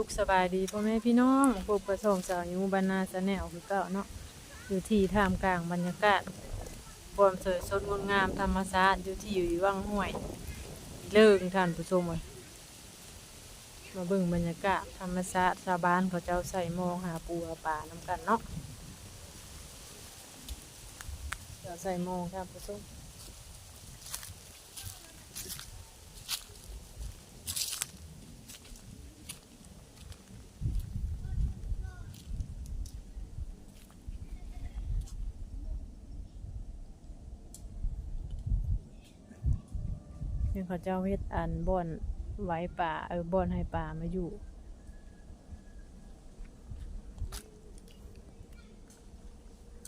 สุขสบายดีพ่อแม่พี่น้องพบประสงสาวยูบรรณาสแนลคือเก่าเนาะอยู่ที่ท่ามกลางบรรยากาศ ความสวยสดงดงามธรรมชาติอยู่ที่อยู่วังห้วย เลิงท่านผู้ชมเลยมาเบิ่งบรรยากาศธรรมชาติชาวบ้านเขาเจ้าใส่มองหาปูหาปลาน้ำกันเนาะเจ้าใส่มองท่านผู้ชม นี่เขาเจ้าเฮ็ดอันบ่อนไว้ป่าเออบ่อนให้ป่ามาอยู่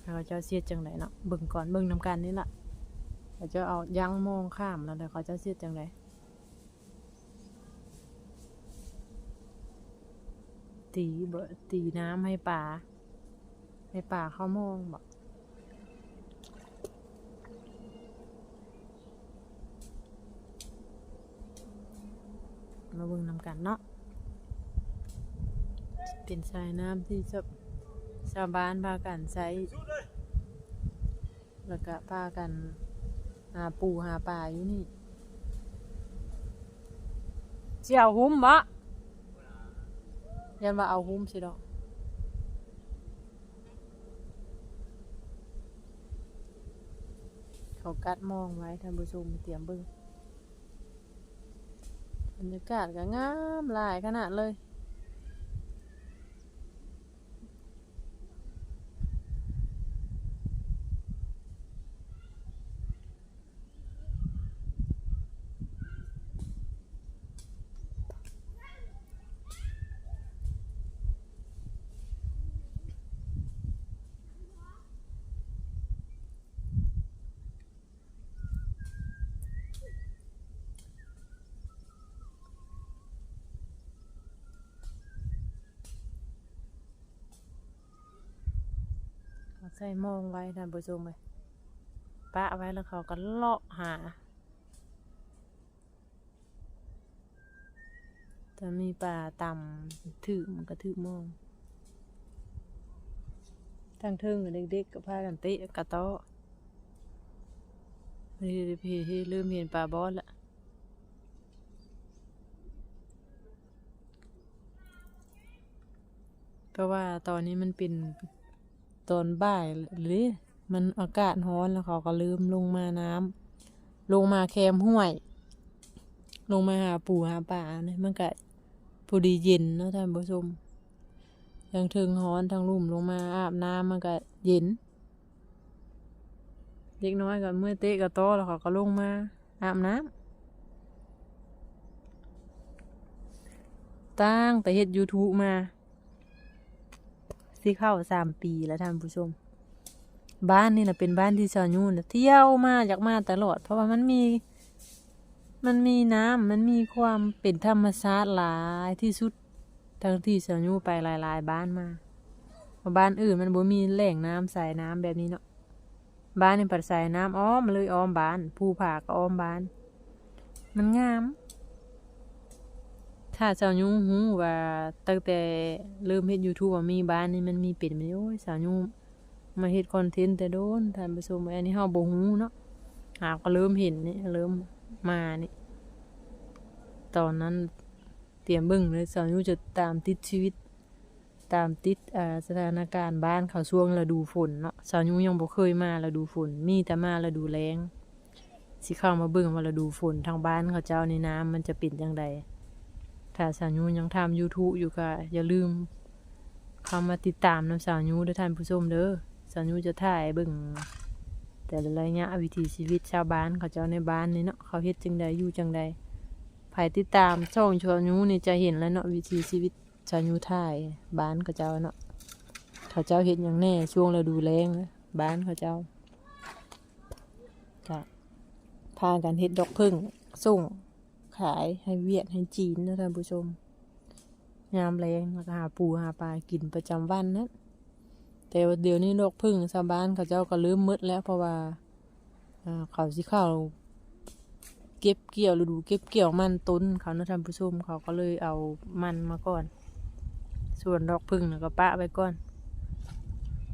แล้วเขาเจ้าเสียจังไดเนาะเบิ่งก่อนเบิ่งนำกันนี่ล่ะเขาเจ้าเอายั้งมองข้ามแล้วเดี๋ยวเขาเจ้าเสียจังไดตีเบตีน้ำให้ป่าให้ป่าเขามองบอก มาเบิ่งนำกันเนาะเป็นสายน้ำที่ชาวชาวบ้านพากันใช้แล้วก็พากันหาปูหาปลาอยู่นี่เจียวหุ้มบะยันว่าเอาหุ้มสิดอกเขากัดมองไว้ท่านผู้ชมเตรียมเบิ่ง บรรยากาศก็งามหลายขนาดเลย ใส่มองไว้ท่านผู้ชมเลยปะไว้แล้วเขาก็เลาะหาถ้ามีปลาต่ำถือมันก็ถือมอง ทางเทิงกับเด็กๆก็พากันเตะกระโต๊ะพี่พี่พี่ลืมเห็นปลาบอสละเพราะว่าตอนนี้มันเป็น ตอนบ่ายหรือมันอากาศร้อนแล้วเขาก็ลืมลงมาน้ำลงมาแคมห้วย ลงมาหาปูหาปลาเนี่ยมันก็พอดีเย็นเนาะท่านผู้ชมทั้งเทิงร้อนทั้งลุ่มลงมาอาบน้ำมันก็เย็นเด็กน้อยก็เมื่อเตะกระโตแล้วเขาก็ลงมาอาบน้ำตั้งแต่เฮ็ด YouTube มา สิเข้าสามปีแล้วท่านผู้ชม บ้านนี่นะเป็นบ้านที่ชาวยูนเที่ยวมาอยากมาตลอด เพราะว่ามันมี มันมีน้ำมันมีความเป็นธรรมชาติหลายที่สุดทั้งที่ชาวยูไปหลาย ๆ บ้านมาบ้านอื่นมันบ่มีแหล่งน้ำสายน้ำแบบนี้เนาะบ้านนี่ปัดสายน้ำอ้อมเลยอ้อมบ้านภูผาก็อ้อมบ้าน มันงาม ถ้าสาวยุงหูว่าตั้งแต่เริ่มเฮ็ด YouTube ว่ามีบ้านนี่มันมีเป็ดมันโอ้ยสาวยุงมาเฮ็ดคอนเทนต์แต่โดนท่านผู้ชมอันนี้เฮาบ่ฮู้เนาะหาก็เริ่มเห็นนี่เริ่มมานี่ตอนนั้นเตรียมเบิ่งเลยสาวยุงจะตามติดชีวิต ตามติดอ่าสถานการณ์บ้านเขาช่วงฤดูฝนเนาะสาวยุงยังบ่เคยมาฤดูฝน มีแต่มาฤดูแล้งสิเข้ามาเบิ่งว่าฤดูฝนทางบ้านเขาเจ้านี่น้ำมันจะเป็นจังได ถ้าสาวยูยังทำ YouTube อยู่ก็อย่าลืมเข้ามาติดตามน้ำสาวยูด้วยท่านผู้ชมเด้อสาวยูจะถ่ายเบิ่งแต่ละระยะวิถีชีวิตชาวบ้านเขาเจ้าในบ้านนี่เนาะเขาเฮ็ดจังใดอยู่จังใดใครติดตามช่องชาวยูนี่จะเห็นแล้วเนาะวิถีชีวิตชาวยูถ่ายบ้านเขาเจ้าเนาะเขาเจ้าเฮ็ดอย่างแน่ช่วงฤดูแล้งนะบ้านเขาเจ้าก็พากันเฮ็ดดอกพึ่งส่ง ขายให้เวียดให้จีนนะท่านผู้ชมยามแรงแล้วก็หาปูหาปลากินประจำวันนะแต่ว่าเดี๋ยวนี้โรคพึ่งชาวบ้านเขาเจ้าก็เริ่มมืดแล้วเพราะว่าเขาสิเข้าเก็บเกี่ยวฤดูเก็บเกี่ยวมันต้นเขานะท่านผู้ชมเขาก็เลยเอามันมาก่อน ส่วนดอกพึ่งนะก็ปะไว้ก่อน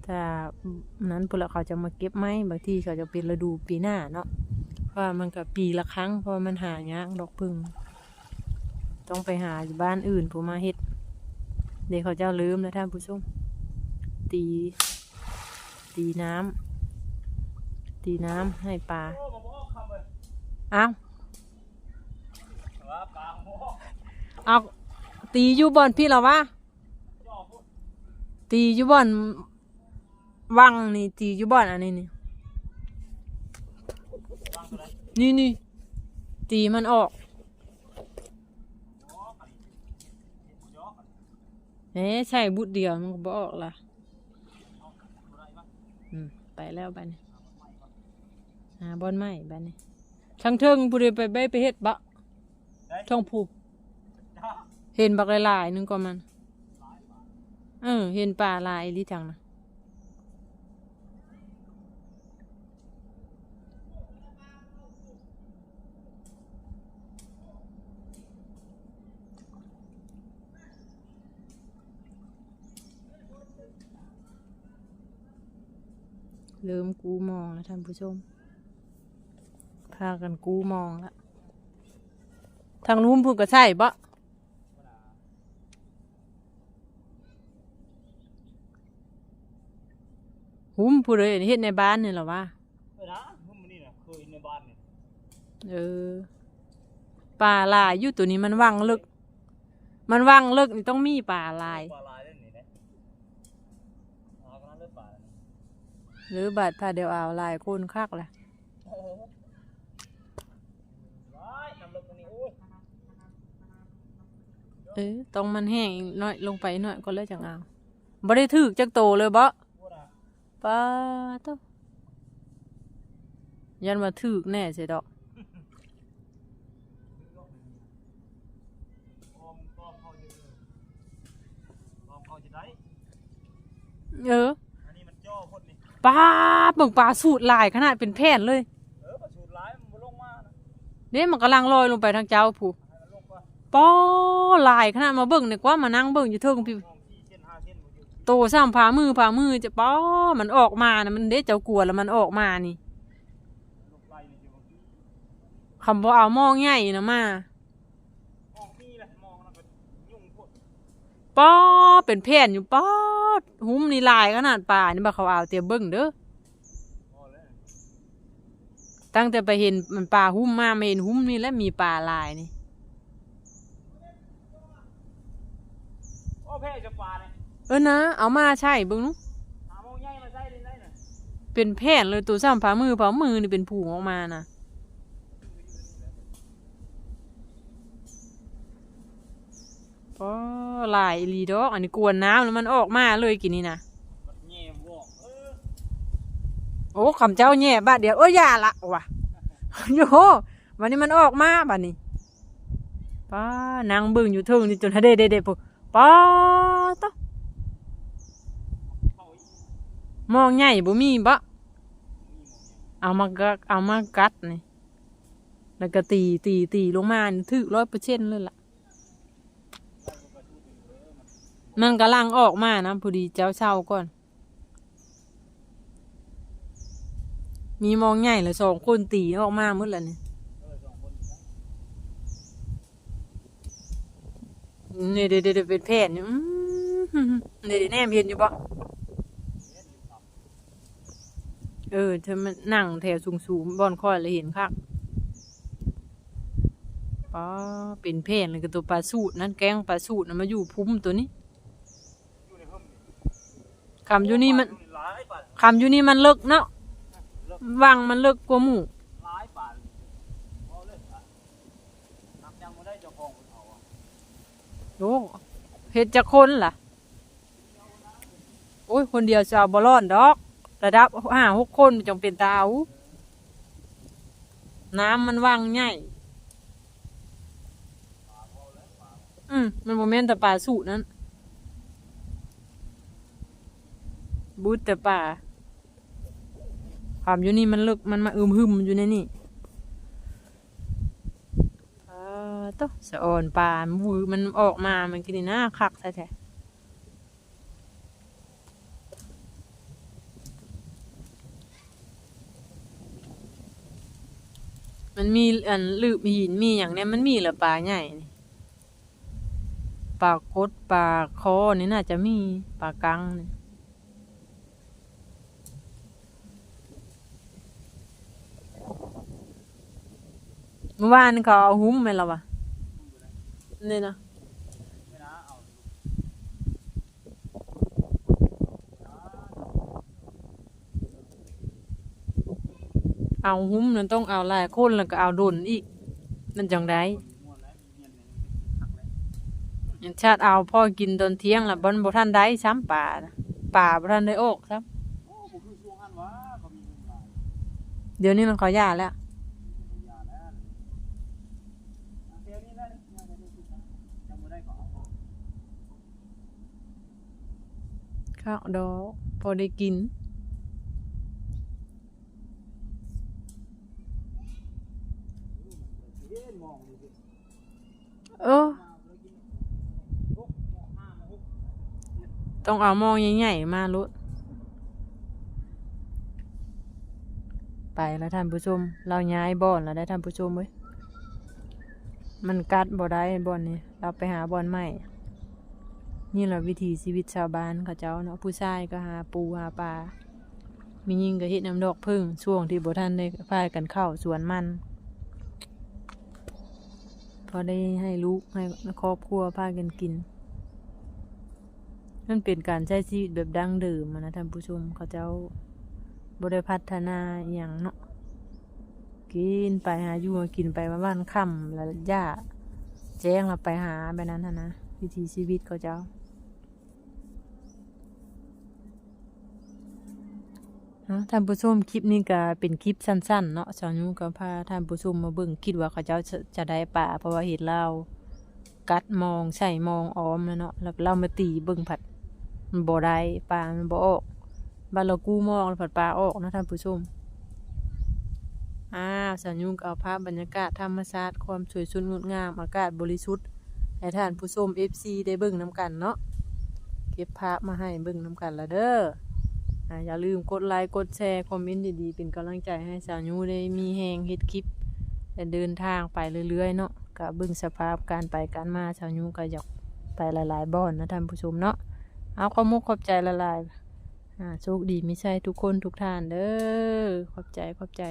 ถ้านั้นพวกเราเขาจะมาเก็บไหมบางทีเขาจะเป็นฤดูปีหน้าเนาะ ว่ามันก็ปีละครั้งเพราะมันหายากดอกพึ่ง ต้องไปหาอยู่บ้านอื่นผู้มาเฮ็ด เดี๋ยวเขาเจ้าลืมนะท่านผู้ชม ตี ตีน้ำ ตีน้ำให้ปลา เอาเอาตีอยู่บ่อนพี่เหรอวะ ตีอยู่บ่อนวังนี่ตีอยู่บ่อนอันนี้นี่ นนี่นี่ตีมันออกอ๋อขันจ่อขันเอ๊ะใช่บุดเดียวมันก็บออกล่ะเอาตัวไหนบ้างอืมไปแล้วบ้านนี้หาบอนไม้บ้านนี้ทั้งเทิงผู้ใดไปไปไปเฮ็ดบะได้ท่องผูกจ้าเห็นบักหลายๆหนึงก็มัน เออ เห็นปลาหลายอีหลิจังนะ เริ่มกูมองแล้วท่านผู้ชม พากันกูมองล้วทางนู้นพูดก็ใช่ปะหุ้มผู้ใดเฮ็ดในบ้านนี่เหรอวะเออนะพุ่มนี่นะเคยในบ้านเนี่ยเออป่าลายอยู่ตัวนี้มันว่างลึก มันว่างลึกนี่ต้องมีป่าลายปลาลายเล่นนี่นะปลากระนั้นเลือดปลาเนี่ย หรือบาดผ่าเดียวเอาวลายคุณคักแหละเออตรงมันแห้งน้อยลงไปหน่อยก็เลยจังเอาบ่ได้ถึกจักโตเลยบ่ป้าตยันมาถึกแน่เสียดอกเออ พ่นนี่ป้าเบิ่งปลาสูตรลายขนาดเป็นแผ่นเลย เออประสูดร้ายมันบ่ลงมานะเนี่มันกำลังลอยลงไปทางเจ้าผู้ให้มันลงก่อนป้อลายขนาดมาเบิ่งเนี่ยกว่ามานั่งเบิ่งอยู่เทิงพี่มองที่เส้นห้าเส้นบ่อยู่โตซ้ำผามือผามือจะป้อมันออกมานะมันเด้เจ้ากลัวแล้วมันออกมานี่ลูกไล่นี่อยู่บางทีคำว่าเอาหมองใหญ่นะมามองนี่แหละมองแล้วก็ยุ่งพวกป้อเป็นแผ่นอยู่ป้อ หุ้มนี่ลายขนาดป่านี่บ่เขาเอาเตรียมเบิ่งเด้อพอแล้วตั้งแต่ไปเห็นมันป่าหุ้มมาไม่เห็นหุ้มนี่แล้วมีป่าลายนี่โอ้แพ้จะปลาเนี่ยเออนะเอามาใช่เบิ่งนุหาโมงใหญ่มาใส่เลยได้น่ะเป็นแผ่นเลยตัวซ้ำผามือผามือนี่เป็นผูงออกมานะ ป้อลายอีหลีดอกอันนี้กวนน้ำแล้วมันออกมาเลยกินนี่นะมันแง่วอกเออโอ้คำเจ้าแย่บ้าเดียวโอ้ยอย่าละว่ะโยโหวันนี้มันออกมาบ้านี้ป้านางเบิ่งอยู่เทิงนี่จนทะเดเดเดปุ๊บป้าต๊อเข้าอีกมองใหญ่บ่มีบะมีหมองใหญ่เอามากักเอามากัดนี่แล้วก็ตีตีตีลงมานี่ถึกร้อยเปอร์เซ็นต์เลยล่ะ ได้ก็กระทู้ถึงเออ มันมันกำลังออกมานะพอดีเจ้าเช่าก่อน มีมองใหญ่เลยสองคนตีออกมาหมดแล้วนี่ยู่นะนี่เดี๋ยวเดี๋ยวเป็นแผ่นอยู่อื้อหือเดี๋ยวแนมเห็นอยู่ปะเออเธอมันนั่งแถวสูงๆบอนคอยเลยเห็นคักป้าเป็นแผ่นเลยกับตัวปลาสูตรนั่นแกงปลาสูตรนะมาอยู่พุ่มตัวนี้ คำอยู่นี่มันหลายปลาคำอยู่นี่มันเลิกเนาะวังมันเลิกกว่าหมู่หลายปลาเอาเลยปลานับยังไม่ได้เจ้าของคนเอาอะโอ้เฮ็ดจะคนล่ะ โอ้ย คนเดียวจะเอาบอลอนดอก ระดับห้าหกคนจงเป็นตาเอาน้ำมันว่างใหญ่อืมมันโมเมนต์แต่ป่าสูนั้น บูดแต่ป่าหอมอยู่นี่มันลึกมันมาอึมหึมอยู่ในนี่เออตอสะอ่อนป่ามันวูอมันออกมามันกินหน้าคักแท้มันมีอันลืบหินมีอย่างเนี้ยมันมีหรือปลาใหญ่ปลากดปลาคอนี่น่าจะมีปลากังเนี่ เมื่อวานเขาเอาหุ้มไหมล่ะวะนี่นะไม่นะเอาหุ้มนั่นต้องเอาหลายคนแล้วก็เอาโดนอีกนั่นจังไดม่วนแล้วมีเมียนหนึ่งชาติเอาพ่อกินตอนเที่ยงแล้วบ่บ่ทันได้ซ้ำป่าป่าบ่ทันได้ออกซ้โอ้ผมคือช่วงหันวะก็มีเงินหลายำเดี๋ยวนี้มันขาย่าแล้ว มียาแล้วเดี๋ยวนี้นะนี่ยาจะได้กินนะจำไม่ได้ก็เอา ข้าวดอกพอได้กิน เออ ต้องเอามองใหญ่ๆมาลุไปแล้วท่านผู้ชม เราย้ายบ่อนแล้วได้ท่านผู้ชมเว้ย มันกัดบ่ได้บ่อนนี้ เราไปหาบ่อนใหม่ นี่แหละวิถีชีวิตชาวบ้านเขาเจ้าเนาะผู้ชายก็หาปูหาปลามียิงก็เฮ็ดน้ำดอกพึ่งช่วงที่บ่ท่านได้พากันเข้าสวนมัน พอได้ให้ลูกให้ครอบครัวพากันกินมันเป็นการใช้ชีวิตแบบดั้งเดิมนะท่านผู้ชมเขาเจ้าบ่ได้พัฒนาอย่างเนาะกินไปหาอยู่กินไปมาบ้านค่ำแล้วย่าแจ้งเราไปหาแบบนั้นหั้นนะวิถีชีวิตเขาเจ้า เนาะท่านผู้ชมคลิปนี้ก็เป็นคลิปสั้นๆเนาะสาวยูก็พาท่านผู้ชมมาเบิ่งคิดว่าเขาเจ้าจะได้ป่าเพราะว่าเห็นเรากัดมองใส่มองอ้อมแล้วเนาะแล้วเรามาตีเบิ่งผัดมันบ่ได้ปลามันบ่ออกบ้านเรากู้มองแล้วผัดปลาออกนะท่านผู้ชมอ้าวสัญญุงก็เอาภาพบรรยากาศธรรมชาติความสวยสดงดงามอากาศบริสุทธิ์ให้ท่านผู้ชม FC ได้เบิ่งน้ำกันเนาะเก็บภาพมาให้เบิ่งน้ำกันละเด้อ อ่าอย่าลืมกดไลค์กดแชร์คอมเมนต์ดีๆเป็นกำลังใจให้สาวยูได้มีแหงเฮ็ดคลิปและเดินทางไปเรื่อยๆเนาะก็เบิ่งสภาพการไปการมาสาวยูก็อยากไปหลายๆบ่อนนะท่านผู้ชมเนาะเอาความมุกขอบใจละลายอ่าโชคดีไม่ใช่ทุกคนทุกท่านเด้อขอบใจขอบใจ